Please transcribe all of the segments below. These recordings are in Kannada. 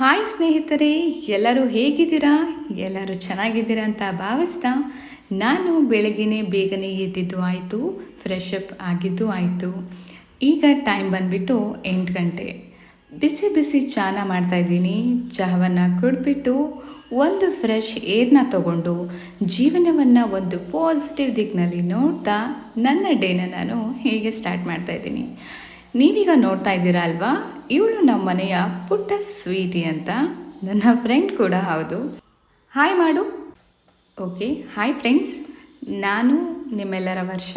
ಹಾಯ್ ಸ್ನೇಹಿತರೆ, ಎಲ್ಲರೂ ಹೇಗಿದ್ದೀರಾ? ಎಲ್ಲರೂ ಚೆನ್ನಾಗಿದ್ದೀರಾ ಅಂತ ಭಾವಿಸ್ತಾ ನಾನು ಬೆಳಗ್ಗೆ ಬೇಗನೆ ಎದ್ದಿದ್ದು ಆಯಿತು ಫ್ರೆಶ್ ಅಪ್ ಆಗಿದ್ದು ಆಯಿತು. ಈಗ ಟೈಮ್ ಬಂದುಬಿಟ್ಟು ಎಂಟು ಗಂಟೆ. ಬಿಸಿ ಬಿಸಿ ಚಾನ ಮಾಡ್ತಾಯಿದ್ದೀನಿ ಚಹವನ್ನು ಕುಡಿದ್ಬಿಟ್ಟು ಒಂದು ಫ್ರೆಶ್ ಏರ್ನ ತಗೊಂಡು ಜೀವನವನ್ನು ಒಂದು ಪಾಸಿಟಿವ್ ದಿಕ್ಕಿನಲ್ಲಿ ನೋಡ್ತಾ ನನ್ನ ಡೇನ ನಾನು ಹೇಗೆ ಸ್ಟಾರ್ಟ್ ಮಾಡ್ತಾಯಿದ್ದೀನಿ ನೀವೀಗ ನೋಡ್ತಾ ಇದ್ದೀರಾ ಅಲ್ವಾ? ಇವಳು ನಮ್ಮ ಮನೆಯ ಪುಟ್ಟ ಸ್ವೀಟಿ ಅಂತ. ನನ್ನ ಫ್ರೆಂಡ್ ಕೂಡ ಹೌದು. ಹಾಯ್ ಮಾಡು. ಓಕೆ ಹಾಯ್ ಫ್ರೆಂಡ್ಸ್ ನಾನು ನಿಮ್ಮೆಲ್ಲರ ವರ್ಷ.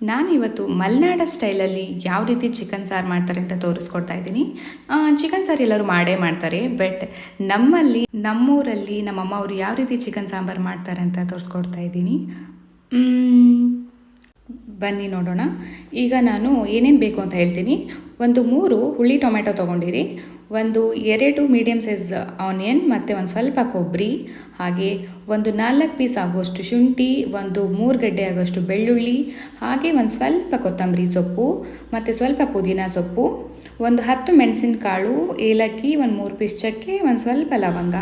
ನಾನು ಇವತ್ತು ಮಲೆನಾಡ ಸ್ಟೈಲಲ್ಲಿ ಯಾವ ರೀತಿ ಚಿಕನ್ ಸಾರು ಮಾಡ್ತಾರೆ ಅಂತ ತೋರಿಸ್ಕೊಡ್ತಾ ಇದ್ದೀನಿ. ಚಿಕನ್ ಸಾರು ಎಲ್ಲರೂ ಮಾಡೇ ಮಾಡ್ತಾರೆ, ಬಟ್ ನಮ್ಮಲ್ಲಿ, ನಮ್ಮೂರಲ್ಲಿ ನಮ್ಮಮ್ಮ ಅವರು ಯಾವ ರೀತಿ ಚಿಕನ್ ಸಾಂಬಾರು ಮಾಡ್ತಾರೆ ಅಂತ ತೋರಿಸ್ಕೊಡ್ತಾ ಇದ್ದೀನಿ. ಬನ್ನಿ ನೋಡೋಣ. ಈಗ ನಾನು ಏನೇನು ಬೇಕು ಅಂತ ಹೇಳ್ತೀನಿ. ಒಂದು ಮೂರು ಹುಳಿ ಟೊಮೆಟೊ ತೊಗೊಂಡಿರಿ. ಒಂದು ಎರಡು ಮೀಡಿಯಮ್ ಸೈಜ್ ಆನಿಯನ್ ಮತ್ತು ಒಂದು ಸ್ವಲ್ಪ ಕೊಬ್ಬರಿ ಹಾಗೆ ಒಂದು ನಾಲ್ಕು ಪೀಸ್ ಆಗುವಷ್ಟು ಶುಂಠಿ, ಒಂದು ಮೂರು ಗಡ್ಡೆ ಆಗೋಷ್ಟು ಬೆಳ್ಳುಳ್ಳಿ, ಹಾಗೆ ಒಂದು ಸ್ವಲ್ಪ ಕೊತ್ತಂಬರಿ ಸೊಪ್ಪು ಮತ್ತು ಸ್ವಲ್ಪ ಪುದೀನ ಸೊಪ್ಪು, ಒಂದು ಹತ್ತು ಮೆಣಸಿನಕಾಳು, ಏಲಕ್ಕಿ, ಒಂದು ಮೂರು ಪೀಸ್ ಚಕ್ಕೆ, ಒಂದು ಸ್ವಲ್ಪ ಲವಂಗ.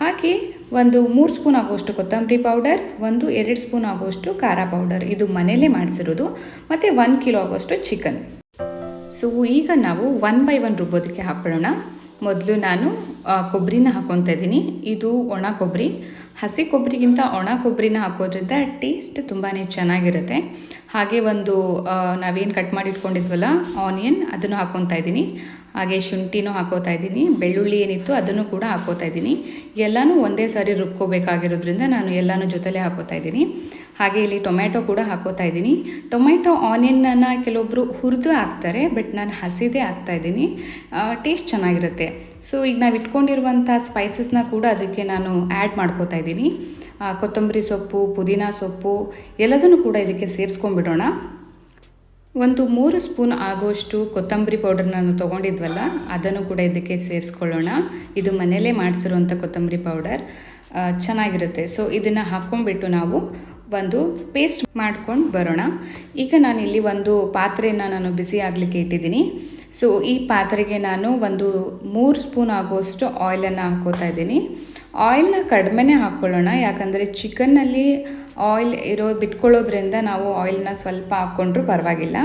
ಹಾಗೆ ಒಂದು ಮೂರು ಸ್ಪೂನ್ ಆಗುವಷ್ಟು ಕೊತ್ತಂಬರಿ ಪೌಡರ್ ಒಂದು ಎರಡು ಸ್ಪೂನ್ ಆಗುವಷ್ಟು ಖಾರ ಪೌಡರ್ ಇದು ಮನೆಯಲ್ಲೇ ಮಾಡಿಸಿರೋದು. ಮತ್ತು ಒಂದು ಕಿಲೋ ಆಗುವಷ್ಟು ಚಿಕನ್ ಸೊ ಈಗ ನಾವು ಒನ್ ಬೈ ಒನ್ ರುಬ್ಬೋದಕ್ಕೆ ಹಾಕೊಳ್ಳೋಣ. ಮೊದಲು ನಾನು ಕೊಬ್ಬರಿನ ಹಾಕೊತಾ ಇದ್ದೀನಿ. ಇದು ಒಣ ಕೊಬ್ಬರಿ ಹಸಿ ಕೊಬ್ಬರಿಗಿಂತ ಒಣ ಕೊಬ್ಬರಿನ ಹಾಕೋದ್ರಿಂದ ಟೇಸ್ಟ್ ತುಂಬಾ ಚೆನ್ನಾಗಿರುತ್ತೆ. ಹಾಗೆ ಒಂದು ನಾವೇನು ಕಟ್ ಮಾಡಿ ಇಟ್ಕೊಂಡಿದ್ವಲ್ಲ ಆನಿಯನ್ ಅದನ್ನು ಹಾಕೊತಾ ಇದ್ದೀನಿ. ಹಾಗೆ ಶುಂಠಿನೂ ಹಾಕೋತಾ ಇದ್ದೀನಿ, ಬೆಳ್ಳುಳ್ಳಿ ಏನಿತ್ತು ಅದನ್ನು ಕೂಡ ಹಾಕೋತಾ ಇದ್ದೀನಿ. ಎಲ್ಲನೂ ಒಂದೇ ಸಾರಿ ರುಬ್ಕೋಬೇಕಾಗಿರೋದ್ರಿಂದ ನಾನು ಎಲ್ಲನೂ ಜೊತೆಲೇ ಹಾಕೋತಾ ಇದ್ದೀನಿ. ಹಾಗೆ ಇಲ್ಲಿ ಟೊಮ್ಯಾಟೊ ಕೂಡ ಹಾಕೋತಾ ಇದ್ದೀನಿ. ಟೊಮ್ಯಾಟೊ ಆನಿಯನ್ನ ಕೆಲವೊಬ್ಬರು ಹುರಿದು ಹಾಕ್ತಾರೆ, ಬಟ್ ನಾನು ಹಸಿದೇ ಹಾಕ್ತಾ ಇದ್ದೀನಿ. ಟೇಸ್ಟ್ ಚೆನ್ನಾಗಿರುತ್ತೆ. ಸೊ, ಈಗ ನಾವು ಇಟ್ಕೊಂಡಿರುವಂಥ ಸ್ಪೈಸಸ್ನ ಕೂಡ ಅದಕ್ಕೆ ನಾನು ಆ್ಯಡ್ ಮಾಡ್ಕೋತಾ ಇದ್ದೀನಿ. ಕೊತ್ತಂಬರಿ ಸೊಪ್ಪು, ಪುದೀನ ಸೊಪ್ಪು ಎಲ್ಲದನ್ನು ಕೂಡ ಇದಕ್ಕೆ ಸೇರಿಸ್ಕೊಂಡ್ಬಿಡೋಣ. ಒಂದು ಮೂರು ಸ್ಪೂನ್ ಆಗೋಷ್ಟು ಕೊತ್ತಂಬರಿ ಪೌಡರ್ ನಾನು ತೊಗೊಂಡಿದ್ವಲ್ಲ, ಅದನ್ನು ಕೂಡ ಇದಕ್ಕೆ ಸೇರಿಸ್ಕೊಳ್ಳೋಣ. ಇದು ಮನೆಯಲ್ಲೇ ಮಾಡಿಸಿರುವಂಥ ಕೊತ್ತಂಬರಿ ಪೌಡರ್ ಚೆನ್ನಾಗಿರುತ್ತೆ. ಸೊ ಇದನ್ನು ಹಾಕ್ಕೊಂಡ್ಬಿಟ್ಟು ನಾವು ಒಂದು ಪೇಸ್ಟ್ ಮಾಡ್ಕೊಂಡು ಬರೋಣ. ಈಗ ನಾನಿಲ್ಲಿ ಒಂದು ಪಾತ್ರೆಯನ್ನು ನಾನು ಬಿಸಿ ಆಗಲಿಕ್ಕೆ ಇಟ್ಟಿದ್ದೀನಿ. ಸೊ ಈ ಪಾತ್ರೆಗೆ ನಾನು ಒಂದು ಮೂರು ಸ್ಪೂನ್ ಆಗುವಷ್ಟು ಆಯಿಲನ್ನು ಹಾಕೋತಾ ಇದ್ದೀನಿ. ಆಯಿಲ್ನ ಕಡಿಮೆನೇ ಹಾಕ್ಕೊಳ್ಳೋಣ ಯಾಕಂದರೆ ಚಿಕನ್ನಲ್ಲಿ ಆಯಿಲ್ ಇರೋ, ಬಿಟ್ಕೊಳ್ಳೋದ್ರಿಂದ ನಾವು ಆಯಿಲ್ನ ಸ್ವಲ್ಪ ಹಾಕ್ಕೊಂಡ್ರೂ ಪರವಾಗಿಲ್ಲ.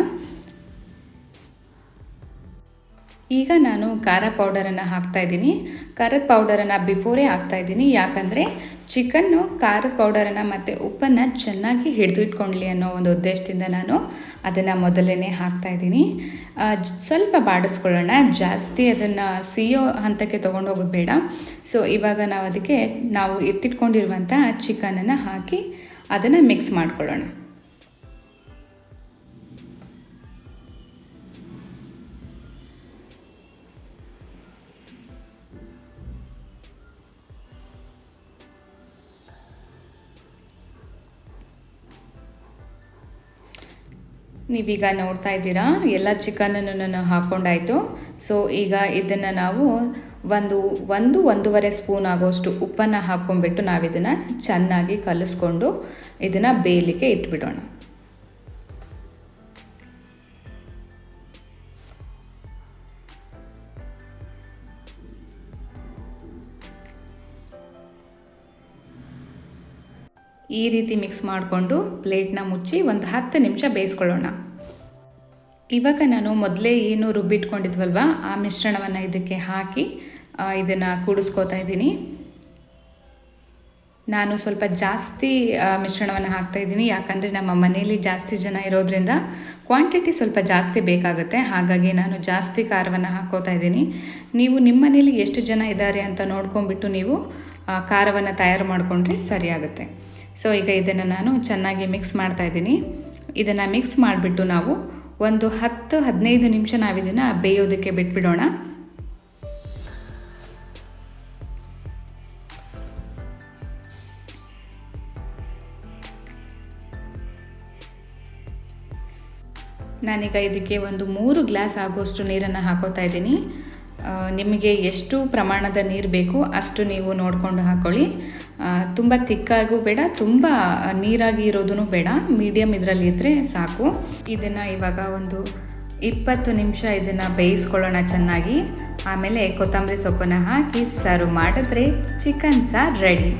ಈಗ ನಾನು ಖಾರ ಪೌಡರನ್ನು ಹಾಕ್ತಾಯಿದ್ದೀನಿ ಖಾರದ ಪೌಡರನ್ನು ಬಿಫೋರೇ ಹಾಕ್ತಾಯಿದ್ದೀನಿ ಯಾಕಂದರೆ ಚಿಕನ್ನು ಖಾರದ ಪೌಡರನ್ನು ಮತ್ತು ಉಪ್ಪನ್ನು ಚೆನ್ನಾಗಿ ಹಿಡಿದು ಇಟ್ಕೊಳ್ಳಿ ಅನ್ನೋ ಒಂದು ಉದ್ದೇಶದಿಂದ ನಾನು ಅದನ್ನು ಮೊದಲೇ ಹಾಕ್ತಾ ಇದ್ದೀನಿ. ಸ್ವಲ್ಪ ಬಾಡಿಸ್ಕೊಳ್ಳೋಣ. ಜಾಸ್ತಿ ಅದನ್ನು ಸಿಯೋ ಹಂತಕ್ಕೆ ತೊಗೊಂಡು ಹೋಗೋದು ಬೇಡ. ಸೊ ಇವಾಗ ನಾವು ಅದಕ್ಕೆ ನಾವು ಎತ್ತಿಟ್ಕೊಂಡಿರುವಂಥ ಚಿಕನನ್ನು ಹಾಕಿ ಅದನ್ನು ಮಿಕ್ಸ್ ಮಾಡ್ಕೊಳ್ಳೋಣ. ನೀವೀಗ ನೋಡ್ತಾ ಇದ್ದೀರಾ? ಎಲ್ಲ ಚಿಕನನ್ನು ನಾನು ಹಾಕ್ಕೊಂಡಾಯಿತು ಸೊ ಈಗ ಇದನ್ನು ನಾವು ಒಂದು ಒಂದು, ಒಂದೂವರೆ ಸ್ಪೂನ್ ಆಗೋಷ್ಟು ಉಪ್ಪನ್ನು ಹಾಕ್ಕೊಂಡ್ಬಿಟ್ಟು ನಾವಿದನ್ನು ಚೆನ್ನಾಗಿ ಕಲಿಸ್ಕೊಂಡು ಇದನ್ನು ಬೇಯಲಿಕ್ಕೆ ಇಟ್ಬಿಡೋಣ. ಈ ರೀತಿ ಮಿಕ್ಸ್ ಮಾಡಿಕೊಂಡು ಪ್ಲೇಟ್ನ ಮುಚ್ಚಿ ಒಂದು ಹತ್ತು ನಿಮಿಷ ಬೇಯಿಸ್ಕೊಳ್ಳೋಣ. ಇವಾಗ ನಾನು ಮೊದಲೇ ಏನು ರುಬ್ಬಿಟ್ಕೊಂಡಿದ್ವಲ್ವ, ಆ ಮಿಶ್ರಣವನ್ನು ಇದಕ್ಕೆ ಹಾಕಿ ಇದನ್ನು ಕೂಡಿಸ್ಕೋತಾ ಇದ್ದೀನಿ. ನಾನು ಸ್ವಲ್ಪ ಜಾಸ್ತಿ ಮಿಶ್ರಣವನ್ನು ಹಾಕ್ತಾ ಇದ್ದೀನಿ. ಯಾಕಂದರೆ ನಮ್ಮ ಮನೆಯಲ್ಲಿ ಜಾಸ್ತಿ ಜನ ಇರೋದ್ರಿಂದ ಕ್ವಾಂಟಿಟಿ ಸ್ವಲ್ಪ ಜಾಸ್ತಿ ಬೇಕಾಗುತ್ತೆ. ಹಾಗಾಗಿ ನಾನು ಜಾಸ್ತಿ ಖಾರವನ್ನು ಹಾಕೋತಾ ಇದ್ದೀನಿ. ನೀವು ನಿಮ್ಮ ಮನೇಲಿ ಎಷ್ಟು ಜನ ಇದ್ದಾರೆ ಅಂತ ನೋಡ್ಕೊಂಡ್ಬಿಟ್ಟು ನೀವು ಖಾರವನ್ನು ತಯಾರು ಮಾಡಿಕೊಂಡ್ರೆ ಸರಿಯಾಗುತ್ತೆ. ಸೊ ಈಗ ಇದನ್ನು ನಾನು ಚೆನ್ನಾಗಿ ಮಿಕ್ಸ್ ಮಾಡ್ತಾ ಇದ್ದೀನಿ. ಇದನ್ನು ಮಿಕ್ಸ್ ಮಾಡಿಬಿಟ್ಟು ನಾವು ಒಂದು ಹತ್ತು, ಹದಿನೈದು ನಿಮಿಷ ನಾವು ಇದನ್ನು ಬೇಯೋದಕ್ಕೆ ಬಿಟ್ಬಿಡೋಣ. ನಾನೀಗ ಇದಕ್ಕೆ ಒಂದು ಮೂರು ಗ್ಲಾಸ್ ಆಗೋಷ್ಟು ನೀರನ್ನು ಹಾಕೋತಾ ಇದ್ದೀನಿ. ನಿಮಗೆ ಎಷ್ಟು ಪ್ರಮಾಣದ ನೀರು ಬೇಕು ಅಷ್ಟು ನೀವು ನೋಡಿಕೊಂಡು ಹಾಕ್ಕೊಳ್ಳಿ ತುಂಬ ತಿಕ್ಕಾಗೂ ಬೇಡ, ತುಂಬ ನೀರಾಗಿ ಇರೋದೂ ಬೇಡ. ಮೀಡಿಯಮ್ ಇದರಲ್ಲಿ ಇದ್ದರೆ ಸಾಕು. ಇದನ್ನು ಇವಾಗ ಒಂದು ಇಪ್ಪತ್ತು ನಿಮಿಷ ಇದನ್ನು ಬೇಯಿಸ್ಕೊಳ್ಳೋಣ ಚೆನ್ನಾಗಿ. ಆಮೇಲೆ ಕೊತ್ತಂಬರಿ ಸೊಪ್ಪನ್ನು ಹಾಕಿ ಸರ್ವ್ ಮಾಡಿದ್ರೆ ಚಿಕನ್ ಸಾರು ರೆಡಿ.